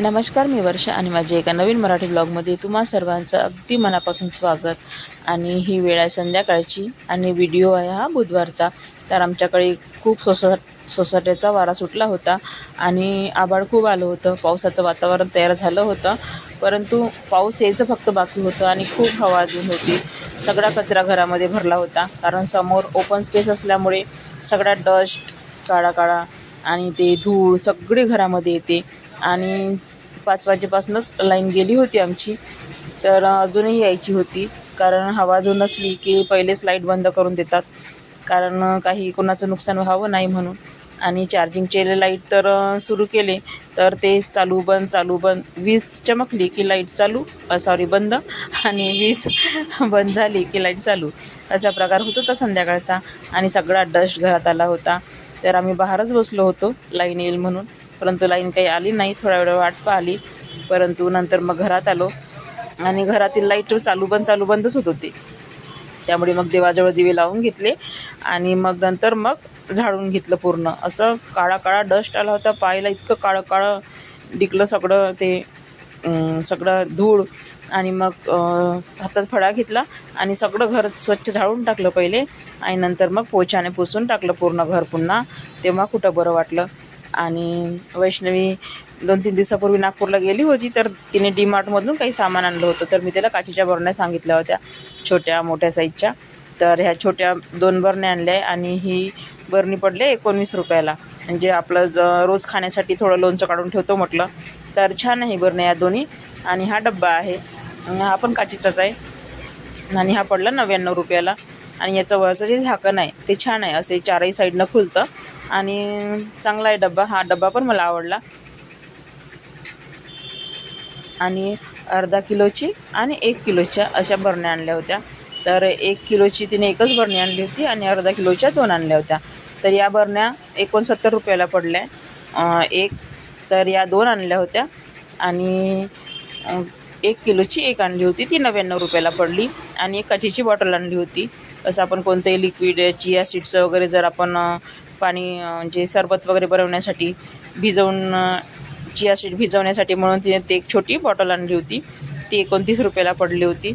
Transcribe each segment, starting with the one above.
नमस्कार मी वर्षा आणि माझ्या एका नवीन मराठी ब्लॉगमध्ये तुम्हा सर्वांचं अगदी मनापासून स्वागत. आणि ही वेळ आहे संध्याकाळची आणि व्हिडिओ आहे हा बुधवारचा. तर आमच्याकडे खूप सोसा सोसाट्याचा वारा सुटला होता आणि आभाळ खूप आलं होतं. पावसाचं वातावरण तयार झालं होतं परंतु पाऊस यायचं फक्त बाकी होतं आणि खूप हवा अजून होती. सगळा कचरा घरामध्ये भरला होता कारण समोर ओपन स्पेस असल्यामुळे सगळा डस्ट काळा काळा आणि ते धूळ सगळे घरामध्ये येते. आणि पाच वाजेपासूनच लाईन गेली होती आमची. तर अजूनही यायची होती. कारण हवा धूळ नसली की पहिलेच लाइट बंद करून देतात. कारण काही कोणाचं नुकसान व्हावं नाही म्हणून. आणि चार्जिंगचे लाइट तर सुरू केले तर ते चालू बंद चालू बंद. वीज चमकली की लाइट चालू सॉरी बंद. आणि वीज बंद झाली की लाइट चालू. असा प्रकार होत होता संध्याकाळचा. आणि सगळा डस्ट घरात आला होता. तर आम्ही बाहेरच बसलो होतो लाईन येईल म्हणून. परंतु लाईन काही आली नाही थोडा वेळ वाट पाहिली परंतु नंतर मग घरात आलो. आणि घरातील लाइट चालू बंद चालू बंदच होत होती. त्यामुळे मग देवाजवळ दिवे लावून घेतले आणि मग नंतर मग झाडून घेतलं पूर्ण. असं काळा काळा डस्ट आला होता पायाला इतकं काळं काळं डिकलं सगळं ते सगळं धूळ. आणि मग हातात फळा घेतला आणि सगळं घर स्वच्छ झाडून टाकलं पहिले. आणि नंतर मग पोछाने पुसून टाकलं पूर्ण घर पुन्हा. तेव्हा कुठं बरं वाटलं? आणि वैष्णवी दोन तीन दिवसापूर्वी नागपूरला गेली होती तर तिने डी मार्टमधून काही सामान आणलं होतं. तर मी त्याला काचीच्या बरण्या सांगितल्या होत्या छोट्या मोठ्या साईजच्या. तर ह्या छोट्या दोन बरण्या आणल्या आहे आणि ही बरणी पडली एकोणवीस रुपयाला. म्हणजे आपलं ज रोज खाण्यासाठी थोडं लोणचं काढून ठेवतो म्हटलं तर छान आहे बरण्या या दोन्ही. आणि हा डब्बा आहे हा पण काचीचाच आहे. आणि हा पडला नव्याण्णव रुपयाला. आणि याचं वरचं जे झाकण आहे ते छान आहे. असे चारही साईडनं खुलतं. आणि चांगला आहे डब्बा. हा डब्बा पण मला आवडला. आणि अर्धा किलोची आणि एक किलोच्या अशा बरण्या आणल्या होत्या. तर एक किलोची तिने एकच बरणी आणली होती आणि अर्धा किलोच्या दोन आणल्या होत्या. तर या बरण्या एकोणसत्तर रुपयाला पडल्या. एक. तर या दोन आणल्या होत्या. आणि एक किलोची एक आणली होती. ती नव्याण्णव रुपयाला पडली. आणि एक काचेची बॉटल आणली होती. असं आपण कोणतंही लिक्विड चिया सीड्स वगैरे जर आपण पाणी म्हणजे सरबत वगैरे बनवण्यासाठी भिजवून चिया सीड भिजवण्यासाठी म्हणून तिने ते एक छोटी बॉटल आणली होती. ती एकोणतीस रुपयाला पडली होती.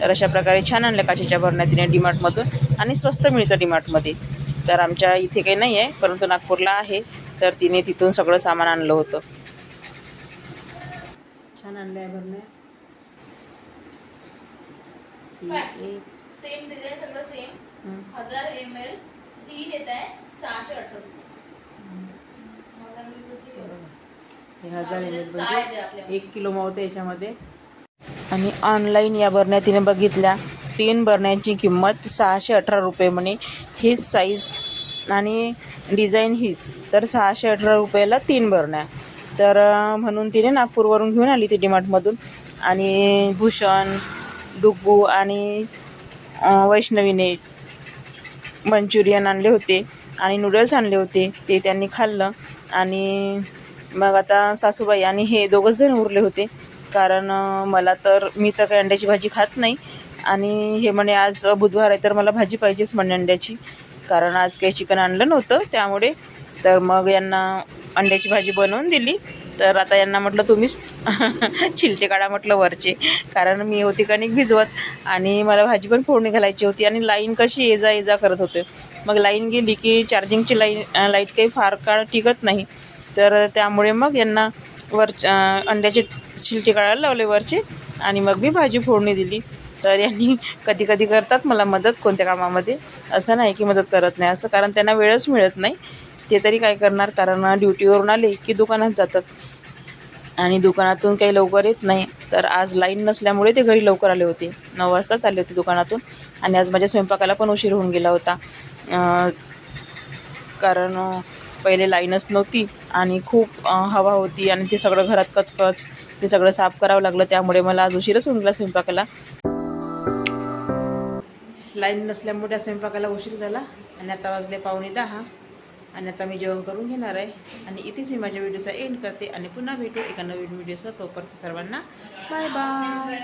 तर अशा प्रकारे छान आणल्या काचेच्या भरण्या तिने डीमार्टमधून आणि स्वस्त मिळतं डीमार्टमध्ये. तर आमच्या इथे काही नाही आहे परंतु नागपूरला आहे. तर तिने तिथून सगळं सामान आणलं होतं. छान आणल्या भरण्या सेम डिझाईन सगळं सेम हजार एम एल तीन येत आहे सहाशे अठरा रुपये. हे म्हणजे. एक किलो मावतं याच्यामध्ये. आणि ऑनलाईन या बरण्या तिने बघितल्या. तीन बरण्यांची किंमत सहाशे अठरा रुपये म्हणे. हीच साईज आणि डिझाईन हीच. तर सहाशे अठरा रुपयाला तीन बरण्या तर म्हणून तिने नागपूरवरून घेऊन आली ती डीमार्टमधून आणि भूषण डुग्गू आणि वैष्णवीने मंचुरियन आणले होते आणि नूडल्स आणले होते ते त्यांनी खाल्लं. आणि मग आता सासूबाई आणि हे दोघंच जण उरले होते. कारण मला तर मी तर काही अंड्याची भाजी खात नाही. आणि हे म्हणे आज बुधवार आहे तर मला भाजी पाहिजेच म्हणे अंड्याची. कारण आज काही चिकन आणलं नव्हतं त्यामुळे. तर मग यांना अंड्याची भाजी बनवून दिली. तर आता यांना म्हटलं तुम्हीच चिलटे काढा म्हटलं वरचे. कारण मी होती कणिक भिजवत आणि मला भाजी पण फोडणी घालायची होती आणि लाईन कशी ये जा ये जा करत होते. मग लाईन गेली की चार्जिंगची लाईन लाइट काही फार काळ टिकत नाही. तर त्यामुळे मग यांना वर अंड्याचे चिलटे काढायला लावले वरचे आणि मग मी भाजी फोडणी दिली. तर यांनी कधी कधी करतात मला मदत कोणत्या कामामध्ये? असं नाही की मदत करत नाही. असं कारण त्यांना वेळच मिळत नाही. ते तरी काय करणार? कारण ड्युटीवरून आले की दुकानात जातात. आणि दुकानातून काही लवकर येत नाही. तर आज लाईन नसल्यामुळे ते घरी लवकर आले होते. नऊ वाजताच आले होते दुकानातून. आणि आज माझ्या स्वयंपाकाला पण उशीर होऊन गेला होता. कारण पहिले लाईनच नव्हती. आणि खूप हवा होती. आणि ते सगळं घरात कचकच. ते सगळं साफ करावं लागलं. त्यामुळे मला आज उशीरच होऊन गेला स्वयंपाकाला. लाईन नसल्यामुळे त्या स्वयंपाकाला उशीर झाला. आणि आता वाजले पावणे दहा. आणि आता मी जेवण करून घेणार आहे. आणि इथेच मी माझ्या व्हिडिओचा एंड करते. आणि पुन्हा भेटू एका नवीन व्हिडिओसह. तोपर्यंत सर्वांना बाय बाय